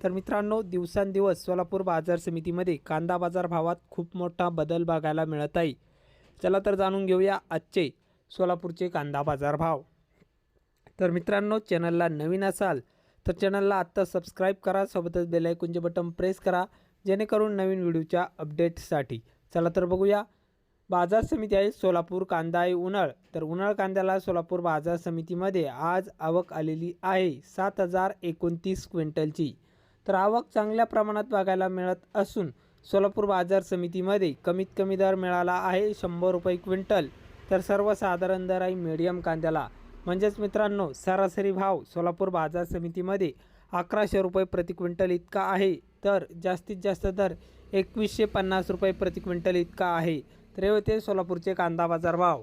तर मित्रांनो दिवसांदिवस सोलापूर बाजार समितीमध्ये कांदा बाजार भावात खूप मोठा बदल बघायला मिळत आहे. चला तर जाणून घेऊया आजचे सोलापूरचे कांदा बाजार भाव. तर मित्रांनो चॅनलला नवीन असाल तर चॅनलला आत्ता सबस्क्राईब करा सोबतच बेलायकूनचे बटन प्रेस करा जेणेकरून नवीन व्हिडिओच्या अपडेटसाठी चला तर बघूया. बाजार समिती आहे सोलापूर कांदा आहे उन्हाळ. तर उन्हाळ कांद्याला सोलापूर बाजार समितीमध्ये आज आवक आलेली आहे सात हजार एकोणतीस क्विंटलची. तर आवक चांगल्या प्रमाणात बघायला मिळत असून सोलापूर बाजार समितीमध्ये कमीत कमी दर मिळाला आहे शंभर रुपये क्विंटल. तर सर्वसाधारण दर आहे मीडियम कांद्याला. म्हणजेच मित्रांनो सरासरी भाव सोलापूर बाजार समितीमध्ये अकराशे रुपये प्रति क्विंटल इतका आहे. तर जास्तीत जास्त दर एकवीसशे पन्नास रुपये प्रति क्विंटल इतका आहे. तर हे होते सोलापूरचे कांदा बाजार भाव.